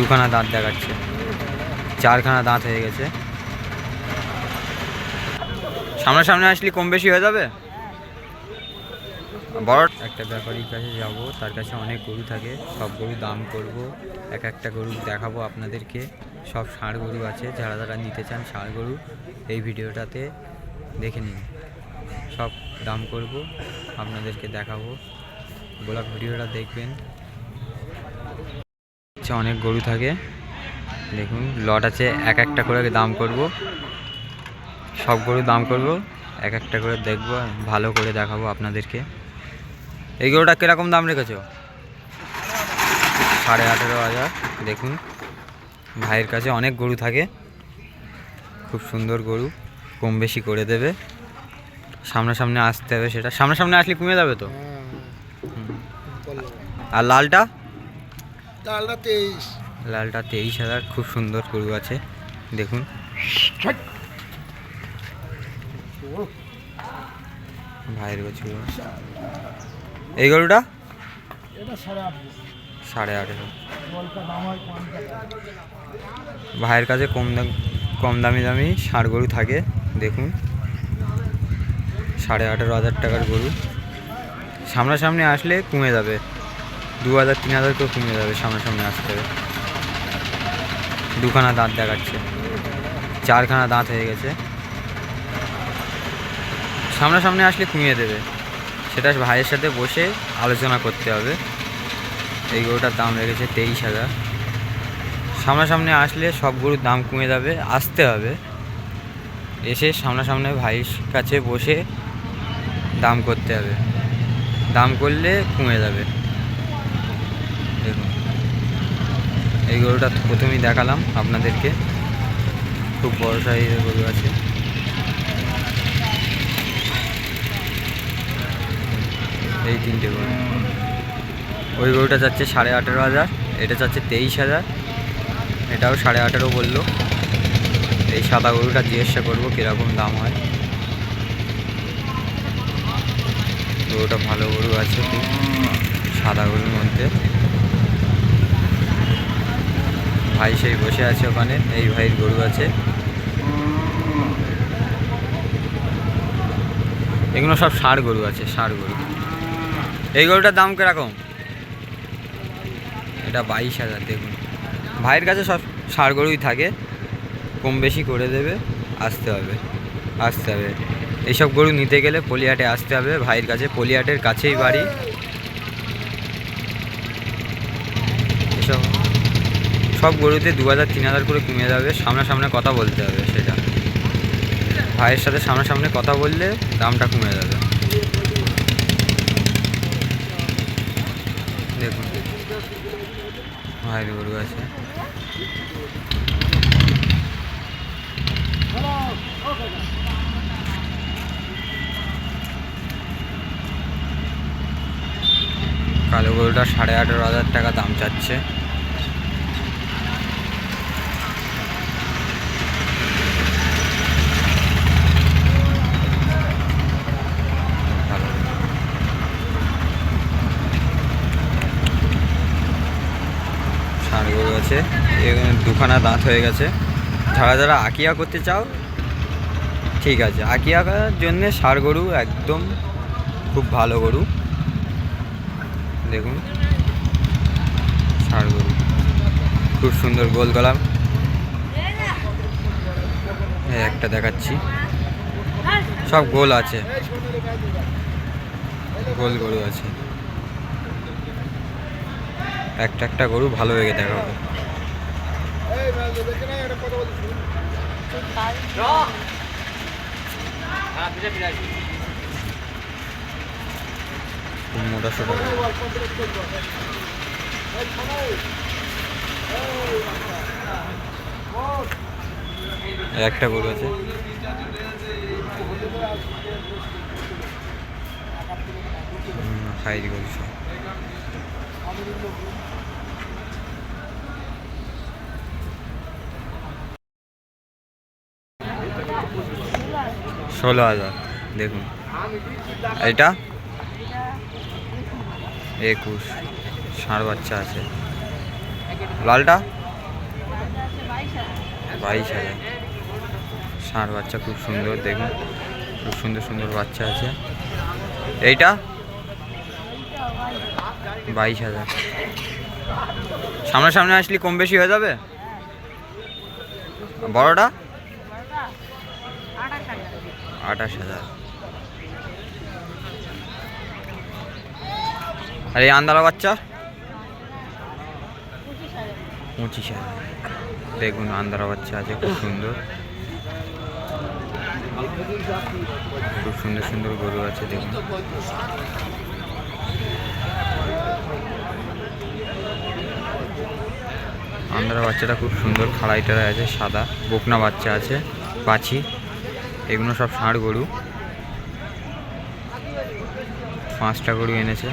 দুখানা দাঁত দেখাচ্ছে। চারখানা দাঁত হয়ে গেছে। সামনাসামনি আসলে কম বেশি হয়ে যাবে? বড় একটা ব্যাপারীর কাছে যাব, তার কাছে অনেক গরু থাকে, সব গরু দাম করব, এক একটা গরু দেখাবো আপনাদেরকে। সব ষাঁড় গরু আছে, যারা যারা নিতে চান ষাঁড় গরু, এই ভিডিওটাতে দেখে নিন। সব দাম করব, আপনাদেরকে দেখাবো। গোলাপ ভিডিওটা দেখবেন। আচ্ছা অনেক গরু থাকে। দেখুন লট আছে এক একটা করে দাম করব। সব গরু দাম করব এক একটা করে দেখব ভালো করে দেখাবো আপনাদেরকে। এই গরুটা কীরকম দাম রেখেছো? সাড়ে আঠেরো হাজার দেখুন। ভাইয়ের কাছে অনেক গরু থাকে। খুব সুন্দর গরু কম বেশি করে দেবে। সামনাসামনি আসতে হবে সেটা। সামনাসামনি আসলে কমে যাবে তো? আর লালটা? ডালটা তেইশ। লালটা তেইশ হাজার খুব সুন্দর গরু আছে দেখুন। ভাইয়ের কাছে এই গরুটা? সাড়ে আঠেরো ভাইয়ের কাছে কম দাম কম দামি দামি ষাঁড় গরু থাকে দেখুন। সাড়ে আঠেরো হাজার টাকার গরু। সামনাসামনি আসলে কমে যাবে। দু হাজার তিন হাজার করে কমে যাবে সামনাসামনি আসতে। হবে দুখানা দাঁত দেখাচ্ছে। চারখানা দাঁত হয়ে গেছে। সামনাসামনি আসলে কমিয়ে দেবে। সেটা ভাইয়ের সাথে বসে আলোচনা করতে হবে। এই গরুটার দাম রেখেছে তেইশ হাজার। সামনাসামনি আসলে সব গরুর দাম কমে যাবে, আসতে হবে। এসে সামনাসামনি ভাইয়ের কাছে বসে দাম করতে হবে। দাম করলে কমে যাবে। এই গরুটা প্রথমেই দেখালাম আপনাদেরকে। খুব বড় সাইজের গরু আছে। এই তিনটে গরু। ওই গরুটা যাচ্ছে সাড়ে আঠেরো হাজার, এটা যাচ্ছে তেইশ হাজার। এটাও সাড়ে আঠেরো বলল। এই সাদা গরুটা জিজ্ঞাসা করব কীরকম দাম হয়। গরুটা ভালো গরু আছে সাদা গরুর মধ্যে। ভাই সেই বসে আছে ওখানে, এই ভাইয়ের গরু আছে। এগুলো সব ষাঁড় গরু আছে, ষাঁড় গরু। এই গরুটার দাম কীরকম? এটা বাইশ হাজার, দেখুন। ভাইয়ের কাছে সব ষাঁড় গরুই থাকে, কম বেশি করে দেবে, আসতে হবে আসতে হবে। এইসব গরু নিতে গেলে পলিহাটে আসতে হবে, ভাইয়ের কাছে, পলিহাটের কাছেই বাড়ি। এসব সব গরুতে দু হাজার, তিন হাজার করে কমে যাবে, সামনাসামনি কথা বলতে হবে সেটা। ভাইয়ের সাথে সামনাসামনি কথা বললে দামটা কমে যাবে। দেখুন। ভাইয়ের গরু আছে। কালো গরুটা সাড়ে আঠেরো হাজার টাকা দাম চাচ্ছে। গরু আছে। দুখানা দাঁত হয়ে গেছে। যারা যারা আকিয়া করতে চাও, ঠিক আছে। আকিয়া করার জন্যে ষাঁড় গরু একদম খুব ভালো গরু। দেখুন। ষাঁড় গরু। খুব সুন্দর গোল গলা এই একটা দেখাচ্ছি। সব গোল আছে। গোল গরু আছে। একটা একটা গরু ভালো হয়ে গরু। এই একটা গরু আছে। সাইজ গরু ষোলো হাজার, দেখুন। এটা? একুশ, ষাঁড় বাচ্চা আছে। লালটা? বাইশ হাজার। ষাঁড় বাচ্চা খুব সুন্দর, দেখুন। খুব সুন্দর সুন্দর বাচ্চা আছে। এইটা? বাইশ হাজার। সামনাসামনি আসলে কম বেশি হয়ে যাবে? বড়টা? আঠাশ হাজার। আর এই আন্দালা বাচ্চা? পঁচিশ হাজার। দেখুন আন্দারা বাচ্চা আছে, খুব সুন্দর। খুব সুন্দর সুন্দর গরু আছে, দেখুন। আন্দারা বাচ্চাটা খুব সুন্দর খাড়াইটারা আছে, সাদা। বকনা বাচ্চা আছে পাছি এগুলো সব ষাঁড় গরু। পাঁচটা গরু এনেছে।